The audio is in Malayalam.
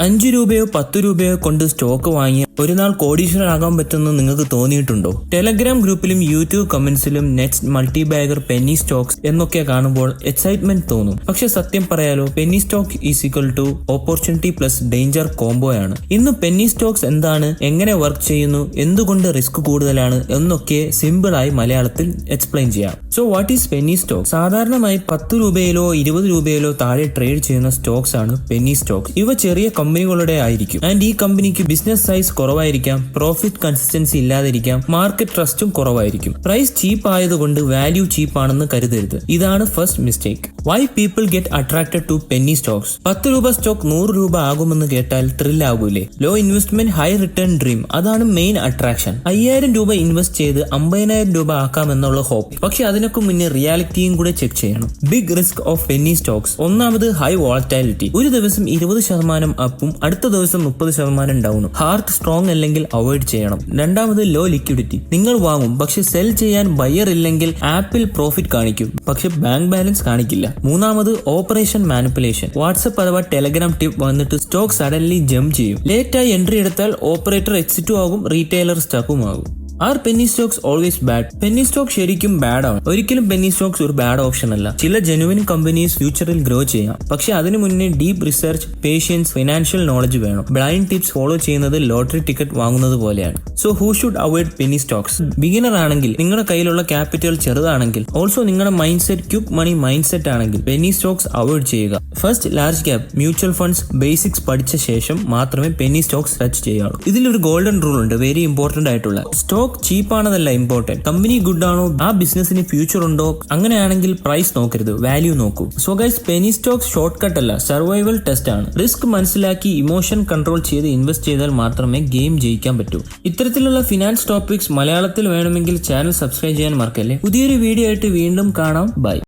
അഞ്ചു രൂപയോ പത്ത് രൂപയോ കൊണ്ട് സ്റ്റോക്ക് വാങ്ങി ഒരു നാൾ കോടീശ്വരനാകാൻ പറ്റുമെന്ന് നിങ്ങൾക്ക് തോന്നിയിട്ടുണ്ടോ? ടെലഗ്രാം ഗ്രൂപ്പിലും യൂട്യൂബ് കമന്റ്സിലും next multibagger penny stocks എന്നൊക്കെ കാണുമ്പോൾ എക്സൈറ്റ്മെന്റ് തോന്നും. പക്ഷെ സത്യം പറയാലോ penny stock is equal to opportunity plus danger combo ആണ്. ഇന്ന് പെന്നി സ്റ്റോക്സ് എന്താണ് എങ്ങനെ വർക്ക് ചെയ്യുന്നു എന്തുകൊണ്ട് റിസ്ക് കൂടുതലാണ് എന്നൊക്കെ സിമ്പിൾ ആയി മലയാളത്തിൽ എക്സ്പ്ലെയിൻ ചെയ്യാം. So what is penny stock സാധാരണമായി പത്ത് രൂപയിലോ ഇരുപത് രൂപയിലോ താഴെ ട്രേഡ് ചെയ്യുന്ന സ്റ്റോക്സ് ആണ് പെന്നി സ്റ്റോക്ക് ഇവ ചെറിയ കമ്പനികളുടെ ആയിരിക്കും. ആൻഡ് ഈ കമ്പനിക്ക് ബിസിനസ് സൈസ് കുറവായിരിക്കാം. പ്രോഫിറ്റ് കൺസിസ്റ്റൻസി ഇല്ലാതിരിക്കാം. മാർക്കറ്റ് ട്രസ്റ്റും കുറവായിരിക്കും. പ്രൈസ് ചീപ്പ് ആയതുകൊണ്ട് വാല്യൂ ചീപ്പ് ആണെന്ന് കരുതരുത്. ഇതാണ് first mistake why people get attracted to penny stocks പത്ത് രൂപ സ്റ്റോക്ക് നൂറ് രൂപ ആകുമെന്ന് കേട്ടാൽ thrill ആകൂലേ. Low investment high return dream അതാണ് മെയിൻ അട്രാക്ഷൻ അയ്യായിരം രൂപ ഇൻവെസ്റ്റ് ചെയ്ത് അമ്പതിനായിരം രൂപ ആക്കാമെന്നുള്ള ഹോപ്പ് പക്ഷെ അതിനൊക്കെ മുന്നേ റിയാലിറ്റിയും കൂടെ ചെക്ക് ചെയ്യണം. Big risk of penny stocks ഒന്നാമത് ഹൈ വോളറ്റാലിറ്റി ഒരു ദിവസം ഇരുപത് ശതമാനം അപ്പും അടുത്ത ദിവസം മുപ്പത് ശതമാനം ഡൗണും ഹാർട്ട് സ്ട്രോങ് അല്ലെങ്കിൽ അവോയ്ഡ് ചെയ്യണം. രണ്ടാമത് ലോ ലിക്വിഡിറ്റി. നിങ്ങൾ വാങ്ങും പക്ഷെ സെൽ ചെയ്യാൻ ബയർ ഇല്ലെങ്കിൽ ആപ്പിൽ പ്രോഫിറ്റ് കാണിക്കും പക്ഷെ ബാങ്ക് ബാലൻസ് കാണിക്കില്ല. മൂന്നാമത് ഓപ്പറേഷൻ മാനിപ്പുലേഷൻ. വാട്സപ്പ് അഥവാ ടെലഗ്രാം ടിപ്പ് വന്നിട്ട് സ്റ്റോക്ക് സഡൻലി ജംപ് ചെയ്യും. ലേറ്റായി എൻട്രി എടുത്താൽ ഓപ്പറേറ്റർ എക്സിറ്റും ആകും റീറ്റെയിലർ സ്റ്റോക്കും ആകും. Are penny stocks always bad penny stock ശരിക്കും ബാഡ് ആണ്. ഒരിക്കലും പെന്നി സ്റ്റോക്സ് ഒരു ബാഡ് ഓപ്ഷൻ അല്ല. ചില ജെനുവിൻ കമ്പനീസ് ഫ്യൂച്ചറിൽ ഗ്രോ ചെയ്യാം. പക്ഷെ അതിനു മുന്നേ deep research patience financial knowledge വേണം. ബ്ലൈൻഡ് ടിപ്സ് ഫോളോ ചെയ്യുന്നത് ലോട്ടറി ടിക്കറ്റ് വാങ്ങുന്നത് പോലെയാണ്. So who should avoid penny stocks beginner ആണെങ്കിൽ നിങ്ങളുടെ കയ്യിലുള്ള ക്യാപിറ്റൽ ചെറുതാണെങ്കിൽ ഓൾസോ നിങ്ങളുടെ മൈൻഡ് സെറ്റ് ക്യൂബ് മണി മൈൻഡ് സെറ്റ് ആണെങ്കിൽ പെന്നി സ്റ്റോക്സ് അവോയ്ഡ് ചെയ്യുക. First large cap mutual funds basics പഠിച്ച ശേഷം മാത്രമേ പെന്നി സ്റ്റോക്സ് ടച്ച് ചെയ്യാവൂ. ഇതിലൊരു ഗോൾഡൻ റൂൾ ഉണ്ട് വെരി ഇമ്പോർട്ടന്റ് ആയിട്ടുള്ള. സ്റ്റോക്ക് ചീപ്പ് ആണതല്ല ഇമ്പോർട്ടന്റ് കമ്പനി ഗുഡ് ആണോ? ആ ബിസിനസിന് ഫ്യൂച്ചർ ഉണ്ടോ? അങ്ങനെയാണെങ്കിൽ പ്രൈസ് നോക്കരുത്. വാല്യൂ നോക്കൂ. So guys penny stock shortcut അല്ല. സർവൈവൽ ടെസ്റ്റ് ആണ്. റിസ്ക് മനസ്സിലാക്കി ഇമോഷൻ കൺട്രോൾ ചെയ്ത് ഇൻവെസ്റ്റ് ചെയ്താൽ മാത്രമേ ഗെയിം ജയിക്കാൻ പറ്റൂ. ഇത്തരത്തിലുള്ള ഫിനാൻസ് ടോപ്പിക്സ് മലയാളത്തിൽ വേണമെങ്കിൽ ചാനൽ സബ്സ്ക്രൈബ് ചെയ്യാൻ മറക്കല്ലേ? പുതിയൊരു വീഡിയോ ആയിട്ട് വീണ്ടും കാണാം. ബൈ